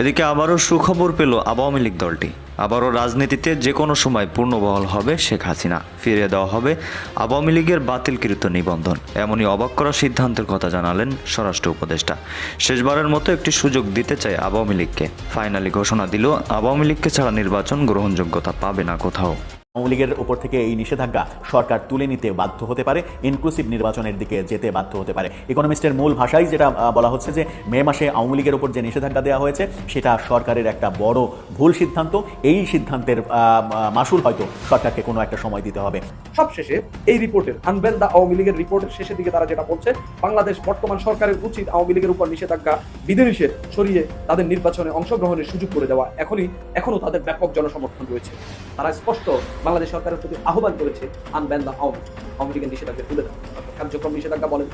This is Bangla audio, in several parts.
এদিকে আবারও সুখবর পেল আওয়ামী লীগ দলটি। আবারও রাজনীতিতে যে কোনো সময় পূর্ণবহল হবে শেখ হাসিনা। ফিরিয়ে দেওয়া হবে আওয়ামী লীগের বাতিলকৃত নিবন্ধন। এমনই অবাক করা সিদ্ধান্তের কথা জানালেন স্বরাষ্ট্র উপদেষ্টা। শেষবারের মতো একটি সুযোগ দিতে চায় আওয়ামী লীগকে। ফাইনালি ঘোষণা দিল, আওয়ামী লীগকে ছাড়া নির্বাচন গ্রহণযোগ্যতা পাবে না কোথাও। আওয়ামী লীগের উপর থেকে এই নিষেধাজ্ঞা সরকার তুলে নিতে বাধ্য হতে পারে ইনক্লুসিভ নির্বাচনের দিকে যেতে বাধ্য হতে পারে। ইকোনমিস্টের মূল ভাষাই যেটা বলা হচ্ছে যে, মে মাসে আওয়ামী লীগের উপর যে নিষেধাজ্ঞা দেওয়া হয়েছে, সেটা সরকারের একটা বড় ভুল সিদ্ধান্ত। এই সিদ্ধান্তের মাসুল হয়তো সরকারকে কোনো একটা সময় দিতে হবে। সবশেষে এই রিপোর্টের আনবেল দা আওয়ামী লীগের রিপোর্টের শেষের দিকে তারা যেটা বলছে, বাংলাদেশ বর্তমান সরকারের উচিত আওয়ামী লীগের উপর নিষেধাজ্ঞা বিধি বিধিনিষেধ সরিয়ে তাদের নির্বাচনে অংশগ্রহণের সুযোগ করে দেওয়া। এখনই এখনও তাদের ব্যাপক জনসমর্থন রয়েছে। তারা স্পষ্ট বাংলাদেশ সরকারের প্রতি আহ্বান করেছে আনব্যান দা আওয়ামী আওয়ামী লীগের নিষেধাজ্ঞা তুলে অর্থাৎ কার্যক্রম নিষেধাজ্ঞা বলেন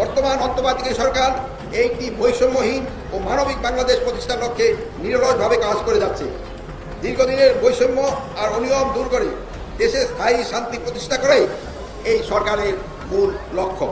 বর্তমান অন্তর্বর্তী সরকার একটি বৈষম্যহীন ও মানবিক বাংলাদেশ প্রতিষ্ঠার লক্ষ্যে নিরলসভাবে কাজ করে যাচ্ছে। দীর্ঘদিনের বৈষম্য আর অনিয়ম দূর করে দেশে স্থায়ী শান্তি প্রতিষ্ঠা করে এই সরকারের মূল লক্ষ্য।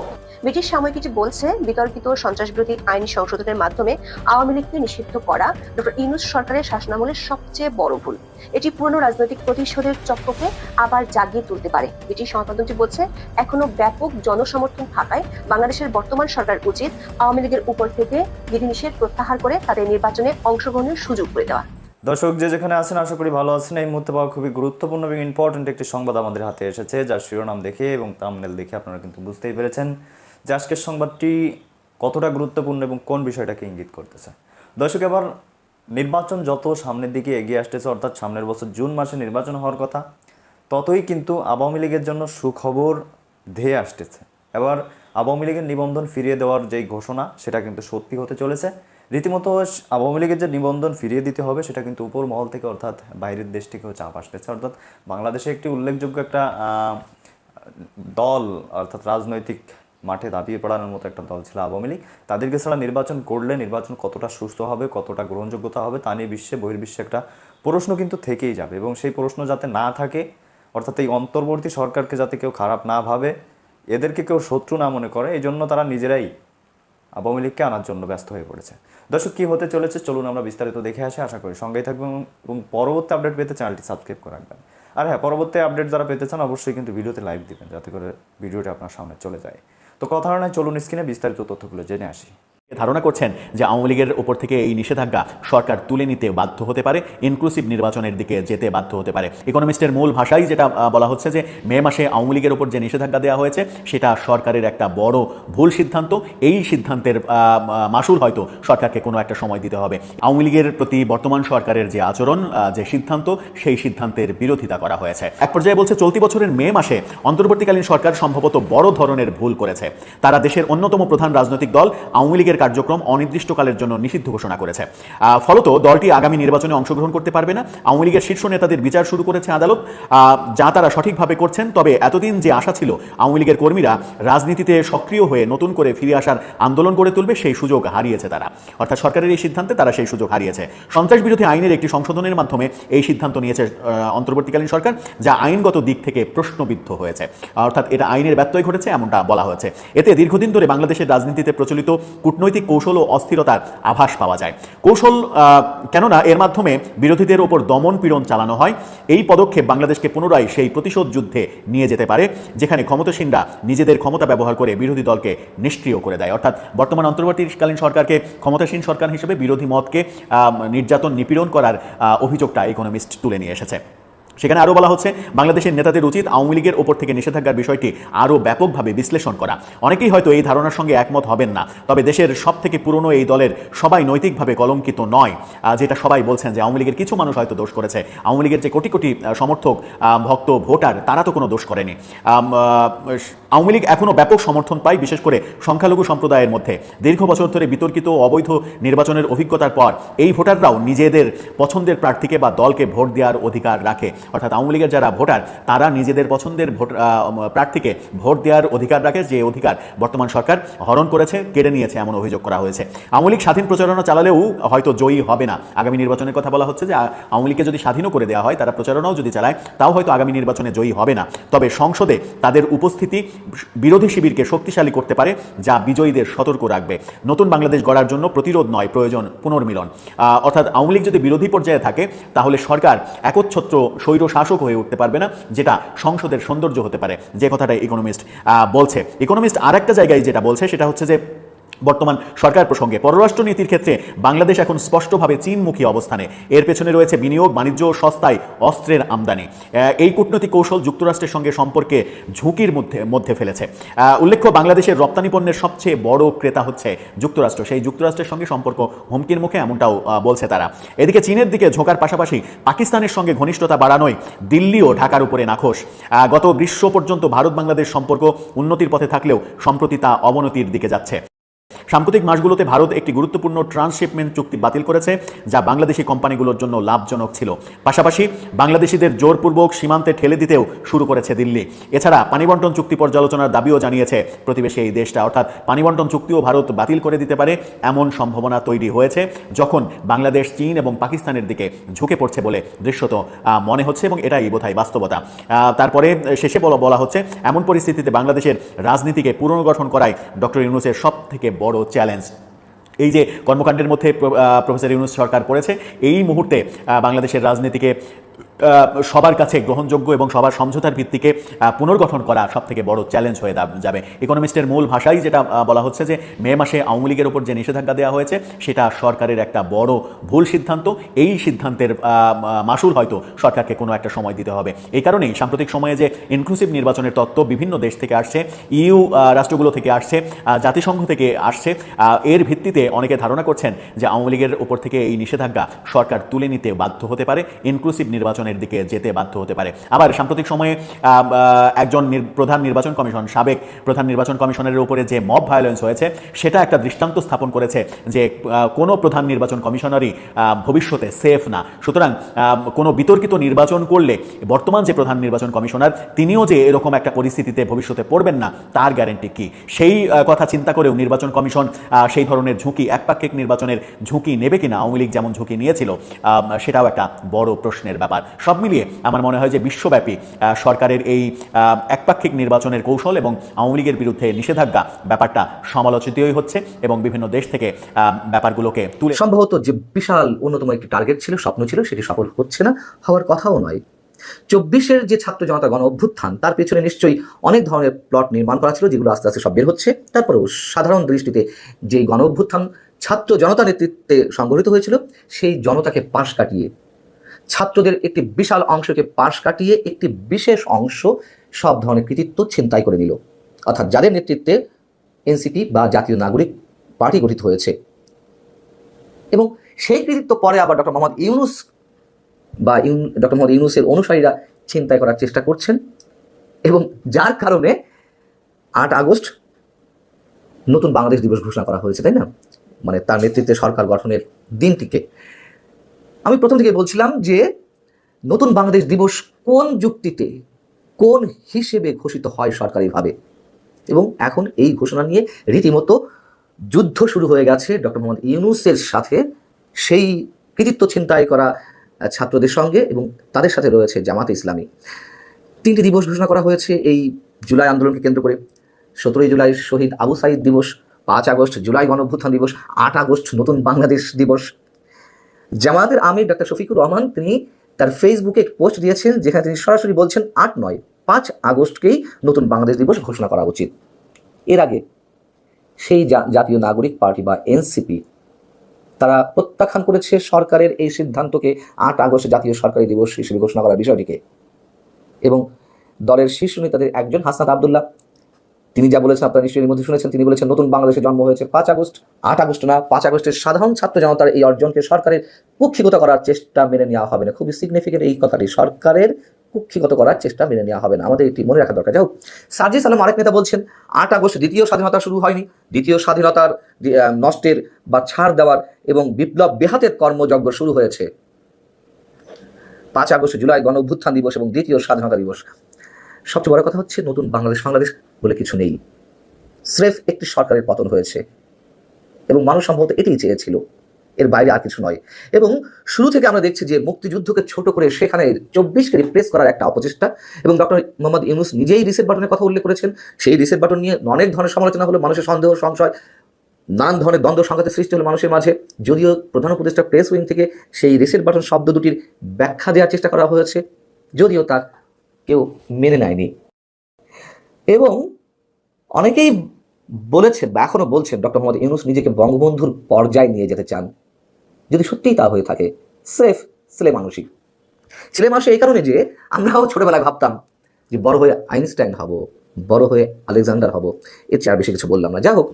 ব্রিটিশ সাময়িকীটি বলছে, বিতর্কিত সন্ত্রাসবিরোধী আইন সংশোধনের মাধ্যমে আওয়ামী লীগকে নিষিদ্ধ করা ডক্টর ইউনুস সরকারের শাসনামলের সবচেয়ে বড় ভুল। এটি পুরনো রাজনৈতিক প্রতিশোধের চক্রকে আবার জাগিয়ে তুলতে পারে। ব্রিটিশ সংবাদটি বলছে, এখনও ব্যাপক জনসমর্থন থাকায় বাংলাদেশের বর্তমান সরকার উচিত আওয়ামী লীগের উপর থেকে বিধিনিষেধ প্রত্যাহার করে তাদের নির্বাচনে অংশগ্রহণের সুযোগ করে দেওয়া। দর্শক, যে যেখানে আছেন, আশা করি ভালো আছেন। এই মুহূর্তে পাওয়া খুবই গুরুত্বপূর্ণ এবং ইম্পর্টেন্ট একটি সংবাদ আমাদের হাতে এসেছে। যার শিরোনাম দেখে এবং তামনেল দেখে আপনারা কিন্তু বুঝতেই পেরেছেন। যে আজকের সংবাদটি কতটা গুরুত্বপূর্ণ এবং কোন বিষয়টাকে ইঙ্গিত করতেছে। দর্শক, এবার নির্বাচন যত সামনের দিকে এগিয়ে আসতেছে, অর্থাৎ সামনের বছর জুন মাসে নির্বাচন হওয়ার কথা, ততই কিন্তু আওয়ামী লীগের জন্য সুখবর ধেয়ে আসতেছে। এবার আওয়ামী লীগের নিবন্ধন ফিরিয়ে দেওয়ার যেই ঘোষণা, সেটা কিন্তু সত্যি হতে চলেছে। রীতিমতো আওয়ামী লীগের যে নিবন্ধন ফিরিয়ে দিতে হবে, সেটা কিন্তু উপর মহল থেকে, অর্থাৎ বাইরের দেশ থেকেও চাপ আসতেছে। অর্থাৎ বাংলাদেশে একটি উল্লেখযোগ্য একটা দল, অর্থাৎ রাজনৈতিক মাঠে দাপিয়ে পড়ানোর মতো একটা দল ছিল আওয়ামী লীগ। তাদেরকে ছাড়া নির্বাচন করলে নির্বাচন কতটা সুস্থ হবে, কতটা গ্রহণযোগ্যতা হবে, তা নিয়ে বিশ্বে বহির্বিশ্বে একটা প্রশ্ন কিন্তু থেকেই যাবে। এবং সেই প্রশ্ন যাতে না থাকে, অর্থাৎ এই অন্তর্বর্তী সরকারকে যাতে কেউ খারাপ না ভাবে, এদেরকে কেউ শত্রু না মনে করে এই জন্য তারা নিজেরাই আওয়ামী লীগকে আনার জন্য ব্যস্ত হয়ে পড়েছে। দর্শক, কী হতে চলেছে? চলুন আমরা বিস্তারিত দেখে আসি, আশা করি সঙ্গেই থাকবেন এবং পরবর্তী আপডেট পেতে চ্যানেলটি সাবস্ক্রাইব করে রাখবেন। আর হ্যাঁ পরবর্তী আপডেট যারা পেতে চান, অবশ্যই কিন্তু ভিডিওতে লাইক দিবেন, যাতে করে ভিডিওটি আপনার সামনে চলে যায়। তো কথা নয় চলুন স্ক্রিনে বিস্তারিত তথ্যগুলো জেনে আসি। ধারণা করছেন যে আওয়ামী লীগের উপর থেকে এই নিষেধাজ্ঞা সরকার তুলে নিতে বাধ্য হতে পারে ইনক্লুসিভ নির্বাচনের দিকে যেতে বাধ্য হতে পারে। ইকোনমিস্টের মূল ভাষাই যেটা বলা হচ্ছে যে মে মাসে আওয়ামী লীগের উপর যে নিষেধাজ্ঞা দেওয়া হয়েছে, সেটা সরকারের একটা বড় ভুল সিদ্ধান্ত। এই সিদ্ধান্তের মাসুল হয়তো সরকারকে কোনো একটা সময় দিতে হবে। আওয়ামী লীগের প্রতি বর্তমান সরকারের যে আচরণ যে সিদ্ধান্ত, সেই সিদ্ধান্তের বিরোধিতা করা হয়েছে। এক পর্যায়ে বলছে, চলতি বছরের মে মাসে অন্তর্বর্তীকালীন সরকার সম্ভবত বড় ধরনের ভুল করেছে। তারা দেশের অন্যতম প্রধান রাজনৈতিক দল, আওয়ামী লীগের কার্যক্রম অনির্দিষ্টকালের জন্য নিষিদ্ধ ঘোষণা করেছে। ফলত দলটি আগামী নির্বাচনে অংশগ্রহণ করতে পারবে না। আওয়ামী লীগের শীর্ষ নেতাদের বিচার শুরু করেছে আদালত। যা তারা সঠিকভাবে করছেন, তবে এতদিন যে আশা ছিল আওয়ামী লীগের কর্মীরা রাজনীতিতে সক্রিয় হয়ে নতুন করে ফিরে আসার আন্দোলন গড়ে তুলবে, সেই সুযোগ হারিয়েছে তারা। অর্থাৎ সরকারের এই সিদ্ধান্তে তারা সেই সুযোগ হারিয়েছে। সন্ত্রাস বিরোধী আইনের একটি সংশোধনের মাধ্যমে এই সিদ্ধান্ত নিয়েছে অন্তর্বর্তীকালীন সরকার, যা আইনগত দিক থেকে প্রশ্নবিদ্ধ হয়েছে। অর্থাৎ এটা আইনের ব্যত্যয় ঘটেছে, এমনটা বলা হয়েছে। এতে দীর্ঘদিন ধরে বাংলাদেশের রাজনীতিতে প্রচলিত কূটনৈতিক কৌশল ও অস্থিরতার আভাস পাওয়া যায়। কৌশল কেননা এর মাধ্যমে বিরোধীদের ওপর দমন পীড়ন চালানো হয়। এই পদক্ষেপ বাংলাদেশকে পুনরায় সেই প্রতিশোধ যুদ্ধে নিয়ে যেতে পারে, যেখানে ক্ষমতাসীনরা নিজেদের ক্ষমতা ব্যবহার করে বিরোধী দলকে নিষ্ক্রিয় করে দেয়। অর্থাৎ বর্তমান অন্তর্বর্তীকালীন সরকারকে ক্ষমতাসীন সরকার হিসেবে বিরোধী মতকে নির্যাতন নিপীড়ন করার অভিযোগটা ইকোনমিস্ট তুলে নিয়ে এসেছে। সেখানে আরও বলা হচ্ছে, বাংলাদেশের নেতাদের উচিত আওয়ামী লীগের ওপর থেকে নিষেধাজ্ঞার বিষয়টি আরও ব্যাপকভাবে বিশ্লেষণ করা। অনেকেই হয়তো এই ধারণার সঙ্গে একমত হবেন না, তবে দেশের সব থেকে পুরনো এই দলের সবাই নৈতিকভাবে কলঙ্কিত নয় যেটা সবাই বলছেন যে আওয়ামী লীগের কিছু মানুষ হয়তো দোষ করেছে। আওয়ামী লীগের যে কোটি কোটি সমর্থক ভক্ত, ভোটার, তারা তো কোনো দোষ করেনি। আওয়ামী লীগ এখনও ব্যাপক সমর্থন পায়, বিশেষ করে সংখ্যালঘু সম্প্রদায়ের মধ্যে। দীর্ঘ বছর ধরে বিতর্কিত অবৈধ নির্বাচনের অভিজ্ঞতার পর এই ভোটাররাও নিজেদের পছন্দের প্রার্থীকে বা দলকে ভোট দেওয়ার অধিকার রাখে। অর্থাৎ আওয়ামী লীগের যারা ভোটার, তারা নিজেদের পছন্দের ভোট প্রার্থীকে ভোট দেওয়ার অধিকার রাখে, যে অধিকার বর্তমান সরকার হরণ করেছে, কেড়ে নিয়েছে এমন অভিযোগ করা হয়েছে। আওয়ামী লীগ স্বাধীন প্রচারণা চালালেও হয়তো জয়ী হবে না। আগামী নির্বাচনের কথা বলা হচ্ছে যে আওয়ামী লীগকে যদি স্বাধীনও করে দেওয়া হয়, তারা প্রচারণাও যদি চালায়, তাও হয়তো আগামী নির্বাচনে জয়ী হবে না। তবে সংসদে তাদের উপস্থিতি বিরোধী শিবিরকে শক্তিশালী করতে পারে, যা বিজয়ীদের সতর্ক রাখবে। নতুন বাংলাদেশ গড়ার জন্য প্রতিরোধ নয়, প্রয়োজন পুনর্মিলন। অর্থাৎ আওয়ামী লীগ যদি বিরোধী পর্যায়ে থাকে, তাহলে সরকার একচ্ছত্র স্বৈর শাসক হয়ে উঠতে পারবে না, যেটা সংসদের সৌন্দর্য হতে পারে। যে কথাটা ইকোনমিস্ট বলছে। ইকোনমিস্ট আর একটা জায়গায় যেটা বলছে, সেটা হচ্ছে যে বর্তমান সরকার প্রসঙ্গে পররাষ্ট্র নীতির ক্ষেত্রে বাংলাদেশ এখন স্পষ্টভাবে চীনমুখী অবস্থানে। এর পেছনে রয়েছে বিনিয়োগ, বাণিজ্য ও সস্তায় অস্ত্রের আমদানি। এই কূটনৈতিক কৌশল যুক্তরাষ্ট্রের সঙ্গে সম্পর্কে ঝুঁকির মধ্যে মধ্যে ফেলেছে। উল্লেখ্য, বাংলাদেশের রপ্তানি পণ্যের সবচেয়ে বড় ক্রেতা হচ্ছে যুক্তরাষ্ট্র। সেই যুক্তরাষ্ট্রের সঙ্গে সম্পর্ক হুমকির মুখে এমনটাও বলছে তারা। এদিকে চীনের দিকে ঝোঁকার পাশাপাশি পাকিস্তানের সঙ্গে ঘনিষ্ঠতা বাড়ানোয় দিল্লিও ঢাকার উপরে নাখোশ। গত গ্রীষ্ম পর্যন্ত ভারত বাংলাদেশ সম্পর্ক উন্নতির পথে থাকলেও সম্প্রতি তা অবনতির দিকে যাচ্ছে। সাম্প্রতিক মাসগুলোতে ভারত একটি গুরুত্বপূর্ণ ট্রান্সশিপমেন্ট চুক্তি বাতিল করেছে, যা বাংলাদেশি কোম্পানিগুলোর জন্য লাভজনক ছিল। পাশাপাশি বাংলাদেশিদের জোরপূর্বক সীমান্তে ঠেলে দিতেও শুরু করেছে দিল্লি। এছাড়া পানিবন্টন চুক্তি পর্যালোচনার দাবিও জানিয়েছে প্রতিবেশী এই দেশটা। অর্থাৎ পানিবন্টন চুক্তিও ভারত বাতিল করে দিতে পারে এমন সম্ভাবনা তৈরি হয়েছে, যখন বাংলাদেশ, চীন এবং পাকিস্তানের দিকে ঝুঁকে পড়ছে বলে দৃশ্যত মনে হচ্ছে এবং এটাই বোধহয় বাস্তবতা। তারপরে শেষে বলা বলা হচ্ছে, এমন পরিস্থিতিতে বাংলাদেশের রাজনীতিকে পুনর্গঠন করায় ডক্টর ইউনুসের সব থেকে বড় চ্যালেঞ্জ এই যে কর্মকাণ্ডের মধ্যে প্রফেসর ইউনুস সরকার পড়েছে এই মুহূর্তে বাংলাদেশের রাজনীতিকে সবার কাছে গ্রহণযোগ্য এবং সবার সমঝোতার ভিত্তিকে পুনর্গঠন করা সব থেকে বড় চ্যালেঞ্জ হয়ে যাবে। ইকোনমিস্টের মূল ভাষাই যেটা বলা হচ্ছে যে, মে মাসে আওয়ামী লীগের উপর যে নিষেধাজ্ঞা দেওয়া হয়েছে, সেটা সরকারের একটা বড় ভুল সিদ্ধান্ত। এই সিদ্ধান্তের মাসুল হয়তো সরকারকে কোনো একটা সময় দিতে হবে। এই কারণেই সাম্প্রতিক সময়ে যে ইনক্লুসিভ নির্বাচনের তত্ত্ব বিভিন্ন দেশ থেকে আসছে ইউ রাষ্ট্রগুলো থেকে আসছে জাতিসংঘ থেকে আসছে এর ভিত্তিতে অনেকে ধারণা করছেন যে আওয়ামী লীগের উপর থেকে এই নিষেধাজ্ঞা সরকার তুলে নিতে বাধ্য হতে পারে। ইনক্লুসিভ নির্বাচনের দিকে যেতে বাধ্য হতে পারে। আবার সাম্প্রতিক সময়ে একজন প্রধান নির্বাচন কমিশন, সাবেক প্রধান নির্বাচন কমিশনের উপরে যে মব ভায়োলেন্স হয়েছে, সেটা একটা দৃষ্টান্ত স্থাপন করেছে যে কোনো প্রধান নির্বাচন কমিশনারই ভবিষ্যতে সেফ না। সুতরাং কোনো বিতর্কিত নির্বাচন করলে বর্তমান যে প্রধান নির্বাচন কমিশনার, তিনিও যে এরকম একটা পরিস্থিতিতে ভবিষ্যতে পড়বেন না, তার গ্যারেন্টি কি? সেই কথা চিন্তা করেও নির্বাচন কমিশন সেই ধরনের ঝুঁকি, একপাক্ষিক নির্বাচনের ঝুঁকি নেবে কিনা, আওয়ামী লীগ যেমন ঝুঁকি নিয়েছিল সেটাও একটা বড় প্রশ্নের ব্যাপার। সব মিলিয়ে আমার মনে হয় যে বিশ্বব্যাপী সরকারের এই একপাক্ষিক নির্বাচনের কৌশল এবং আওয়ামী লীগের বিরুদ্ধে নিষেধাজ্ঞা ব্যাপারটা সমালোচিতই হচ্ছে এবং বিভিন্ন দেশ থেকে ব্যাপারগুলোকে তুলে সম্ভবত যে বিশাল অন্যতম একটি টার্গেট ছিল, স্বপ্ন ছিল, সেটি সফল হচ্ছে না, হওয়ার কথাও নয়। চব্বিশের যে ছাত্র জনতা গণ অভ্যুত্থান, তার পেছনে নিশ্চয়ই অনেক ধরনের প্লট নির্মাণ করা ছিল, যেগুলো আস্তে আস্তে সব বের হচ্ছে। তারপরেও সাধারণ দৃষ্টিতে যেই গণ অভ্যুত্থান ছাত্র জনতা নেতৃত্বে সংগঠিত হয়েছিল, সেই জনতাকে পাশ কাটিয়ে ছাত্রদের একটি বিশাল অংশকে পাশ কাটিয়ে একটি বিশেষ অংশ সব ধরনের কৃতিত্ব ছিনতাই করে নিল। অর্থাৎ যাদের নেতৃত্বে এনসিপি বা জাতীয় নাগরিক পার্টি গঠিত হয়েছে। এবং সেই কৃতিত্ব পরে আবার ডক্টর মোহাম্মদ ইউনুস বা ইউন, ডক্টর মোহাম্মদ ইউনুসের অনুসারীরা চিন্তায় করার চেষ্টা করছেন এবং যার কারণে আট আগস্ট নতুন বাংলাদেশ দিবস ঘোষণা করা হয়েছে, তাই না? মানে তার নেতৃত্বে সরকার গঠনের দিনটিকে আমি প্রথম থেকে বলছিলাম যে নতুন বাংলাদেশ দিবস কোন যুক্তিতে, কোন হিসেবে ঘোষিত হয় সরকারিভাবে? এবং এখন এই ঘোষণা নিয়ে রীতিমতো যুদ্ধ শুরু হয়ে গেছে ডক্টর মোহাম্মদ ইউনুসের সাথে। সেই কৃতিত্ব ছিনতাই করা ছাত্রদের সঙ্গে এবং তাদের সাথে রয়েছে জামাতে ইসলামী। তিনটি দিবস ঘোষণা করা হয়েছে এই জুলাই আন্দোলনকে কেন্দ্র করে। সতেরোই জুলাই শহীদ আবু সাইদ দিবস, পাঁচ আগস্ট জুলাই গণঅভ্যুত্থান দিবস, আট আগস্ট নতুন বাংলাদেশ দিবস। জামায়াতের আমির ডক্টর শফিকুর রহমান তিনি তার ফেসবুকে এক পোস্ট দিয়েছেন, যেখানে তিনি সরাসরি বলছেন, আট নয়, পাঁচ আগস্টকেই নতুন বাংলাদেশ দিবস ঘোষণা করা উচিত। এর আগে সেই জাতীয় নাগরিক পার্টি বা এনসিপি তারা প্রত্যাখ্যান করেছে সরকারের এই সিদ্ধান্তকে আট আগস্ট জাতীয় সরকারি দিবস হিসেবে ঘোষণা করার বিষয়টিকে। এবং দলের শীর্ষ নেতাদের একজন হাসনাত আবদুল্লাহ তিনি যা বলেছেন আপনারা নিশ্চয়ই মধ্যে শুনেছেন, তিনি বলেছেন, নতুন বাংলাদেশে জন্ম হয়েছে পাঁচ আগস্ট, আট আগস্ট না, পাঁচ আগস্টের সাধারণ ছাত্র জনতার এই অর্জনকে সরকারের কুক্ষিগত করার চেষ্টা মেনে নেওয়া হবে না। খুবই সিগনিফিকেন্ট এই কথাটি, সরকারের কুক্ষিগত করার চেষ্টা মেনে নেওয়া হবে না। আমাদের এটি মনে রাখা দরকার। যাও সার্জিস আলম আরেক নেতা বলছেন, আট আগস্ট দ্বিতীয় স্বাধীনতা শুরু হয়নি। দ্বিতীয় স্বাধীনতার নষ্টের বা ছাড় দেওয়ার এবং বিপ্লব বেহাতের কর্মযজ্ঞ শুরু হয়েছে। পাঁচ আগস্ট জুলাই গণ অভ্যুত্থান দিবস এবং দ্বিতীয় স্বাধীনতা দিবস। সবচেয়ে বড় কথা হচ্ছে, নতুন বাংলাদেশ বাংলাদেশ বলে কিছু নেই। স্রেফ একটি সরকারের পতন হয়েছে এবং মানুষ সম্ভবত এটাই চেয়েছিল। এর বাইরে আর কিছু নয়। এবং শুরু থেকে আমরা দেখছি যে মুক্তিযুদ্ধকে ছোট করে সেখানে চব্বিশকে রিপ্লেস করার একটা অপচেষ্টা এবং ডক্টর মোহাম্মদ ইউনুস নিজেই রিসেট বাটনের কথা উল্লেখ করেছেন। সেই রিসেট বাটন নিয়ে অনেক ধরনের সমালোচনা হলো, মানুষের সন্দেহ, সংশয়, নানান ধরনের দ্বন্দ্ব, সংঘাতের সৃষ্টি হলো মানুষের মাঝে। যদিও প্রধান উপদেষ্টা প্রেস উইং থেকে সেই রিসেট বাটন শব্দ দুটির ব্যাখ্যা দেওয়ার চেষ্টা করা হয়েছে, যদিও তা কেউ মেনে নেয়নি। এবং অনেকেই বলেছেন বা এখনও বলছেন ডক্টর মোহাম্মদ ইউনুস নিজেকে বঙ্গবন্ধুর পর্যায়ে নিয়ে যেতে চান। যদি সত্যিই তা হয়ে থাকে, সেফ ছেলে মানুষই ছেলে মানুষ এই কারণে যে আমরাও ছোটবেলায় ভাবতাম যে বড় হয়ে আইনস্টাইন হব, বড় হয়ে আলেকজান্ডার হব, এর চেয়ে আর বেশি কিছু বললাম না। যা হোক,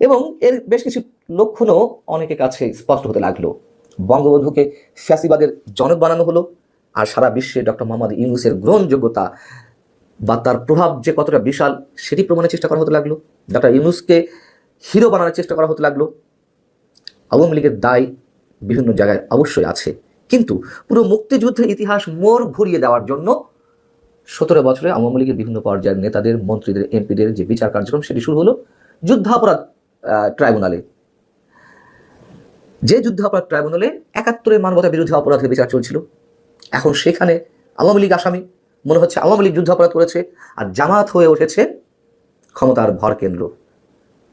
এবং এর বেশ কিছু লক্ষণও অনেকের কাছে স্পষ্ট হতে লাগল। বঙ্গবন্ধুকে ফ্যাসিবাদের জনক বানানো হলো, আর সারা বিশ্বে ডক্টর মোহাম্মদ ইউনুসের গ্রহণযোগ্যতা বা তার প্রভাব যে কতটা বিশাল সেটি প্রমাণের চেষ্টা করা হতে লাগল। ডক্টর ইউনুসকে হিরো বানানোর চেষ্টা করা হতে লাগল। আওয়ামী লীগের দায় বিভিন্ন জায়গায় অবশ্যই আছে। কিন্তু পুরো মুক্তিযুদ্ধের ইতিহাস মোড় ঘুরিয়ে দেওয়ার জন্য সতেরো বছরে আওয়ামী লীগের বিভিন্ন পর্যায়ের নেতাদের, মন্ত্রীদের, এমপিদের যে বিচার কার্যক্রম, সেটি শুরু হলো যুদ্ধাপরাধ ট্রাইব্যুনালে। যে যুদ্ধাপরাধ ট্রাইব্যুনালে একাত্তরের মানবতা বিরোধী অপরাধের বিচার চলছিল। এখন সেখানে আওয়ামী লীগ আসামি মনে হচ্ছে আওয়ামী লীগ যুদ্ধাপরাধ করেছে আর জামাত হয়ে উঠেছে ক্ষমতার ভর কেন্দ্র।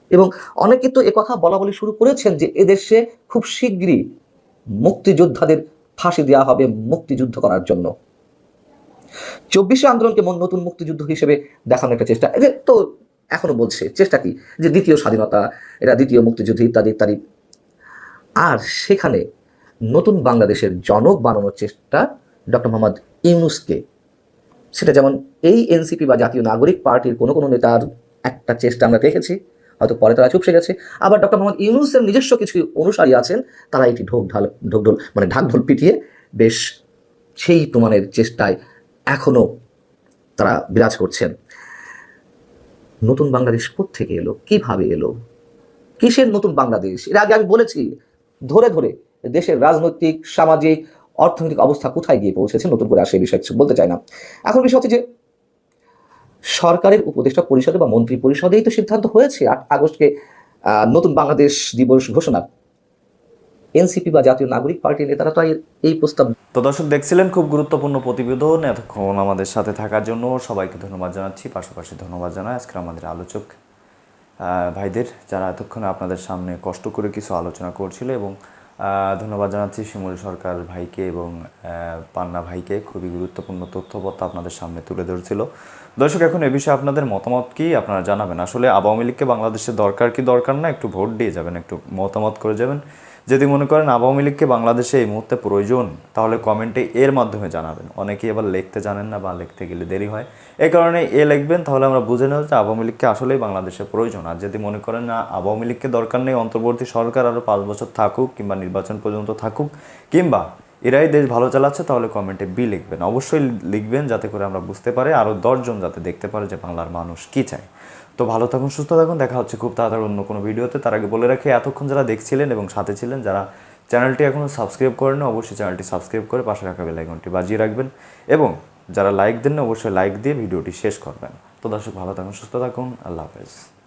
এবং অনেকে তো একথা বলা বলি শুরু করেছেন যে এদেশে খুব শীঘ্রই মুক্তিযোদ্ধাদের ফাঁসি দেওয়া হবে মুক্তিযুদ্ধ করার জন্য। চব্বিশে আন্দোলনকে মন- নতুন মুক্তিযুদ্ধ হিসেবে দেখানোর একটা চেষ্টা। এদের তো এখনও বলছে, চেষ্টা কি? যে দ্বিতীয় স্বাধীনতা এটা দ্বিতীয় মুক্তিযুদ্ধ ইত্যাদি ইত্যাদি। আর সেখানে নতুন বাংলাদেশের জনক বানানোর চেষ্টা ডক্টর মোহাম্মদ ইউনুসকে সেটা যেমন এই এনসিপি বা জাতীয় নাগরিক পার্টির কোনো কোনো নেতার একটা চেষ্টা আমরা দেখেছি, হয়তো পরে তারা চুপসে গেছে। আবার ডক্টর মোহাম্মদ ইউনুসের নিজস্ব কিছু অনুসারী আছেন, তারা এটি ঢোক ঢাল, ঢোক ঢোল মানে ঢাক ঢোল পিটিয়ে বেশ সেই প্রমাণের চেষ্টায় এখনও তারা বিরাজ করছেন। নতুন বাংলাদেশ থেকে এলো? কীভাবে এলো? কিসের নতুন বাংলাদেশ? এর আগে আমি বলেছি, ধরে ধরে দেশের রাজনৈতিক, সামাজিক অর্থনৈতিক অবস্থা কোথায় গিয়ে পৌঁছেছে? নতুন করে আর সেই বিষয়ে কিছু বলতে চাই না। এখন বিষয় হচ্ছে যে, সরকারের উপদেষ্টা পরিষদে বা মন্ত্রী পরিষদেই তো সিদ্ধান্ত হয়েছে আট আগস্টকে নতুন বাংলাদেশ দিবস ঘোষণা এনসিপি বা জাতীয় নাগরিক পার্টির নেতারা তো এই প্রস্তাব তো দর্শক, দেখছিলেন খুব গুরুত্বপূর্ণ প্রতিবেদন। এতক্ষণ আমাদের সাথে থাকার জন্য সবাইকে ধন্যবাদ জানাচ্ছি। পাশাপাশি ধন্যবাদ জানাই আজকের আমাদের আলোচক ভাইদের, যারা এতক্ষণ আপনাদের সামনে কষ্ট করে কিছু আলোচনা করছিল এবং ধন্যবাদ জানাচ্ছি শিমুল সরকার ভাইকে এবং পান্না ভাইকে। খুবই গুরুত্বপূর্ণ তথ্যপত্র আপনাদের সামনে তুলে ধরছিল। দর্শক, এখন এ বিষয়ে আপনাদের মতামত কি আপনারা জানাবেন? আসলে আওয়ামী লীগকে বাংলাদেশে দরকার কি দরকার না? একটু ভোট দিয়ে যাবেন, একটু মতামত করে যাবেন। যদি মনে করেন আওয়ামী লীগকে বাংলাদেশে এই মুহূর্তে প্রয়োজন, তাহলে কমেন্টে এর মাধ্যমে জানাবেন। অনেকেই আবার লিখতে জানেন না বা লিখতে গেলে দেরি হয়। এই কারণে এ লিখবেন, তাহলে আমরা বুঝে নেব যে আওয়ামী লীগকে আসলেই বাংলাদেশে প্রয়োজন। আর যদি মনে করেন না, আওয়ামী লীগকে দরকার নেই অন্তর্বর্তী সরকার আরও পাঁচ বছর থাকুক কিংবা নির্বাচন পর্যন্ত থাকুক, কিংবা এরাই দেশ ভালো চালাচ্ছে, তাহলে কমেন্টে বি লিখবেন। অবশ্যই লিখবেন যাতে করে আমরা বুঝতে পারি আরও দশজন যাতে দেখতে পারে যে বাংলার মানুষ কী চায়। তো ভালো থাকুন, সুস্থ থাকুন। দেখা হচ্ছে খুব তাড়াতাড়ি অন্য কোনো ভিডিওতে। তার আগে বলে রাখি, এতক্ষণ যারা দেখছিলেন এবং সাথে ছিলেন, যারা চ্যানেলটি এখনও সাবস্ক্রাইব করেন অবশ্যই চ্যানেলটি সাবস্ক্রাইব করে পাশে রাখা বেলাইকনটি বাজিয়ে রাখবেন। এবং যারা লাইক দেন না অবশ্যই লাইক দিয়ে ভিডিওটি শেষ করবেন। তো দর্শক, ভালো থাকুন, সুস্থ থাকুন। আল্লাহ হাফেজ।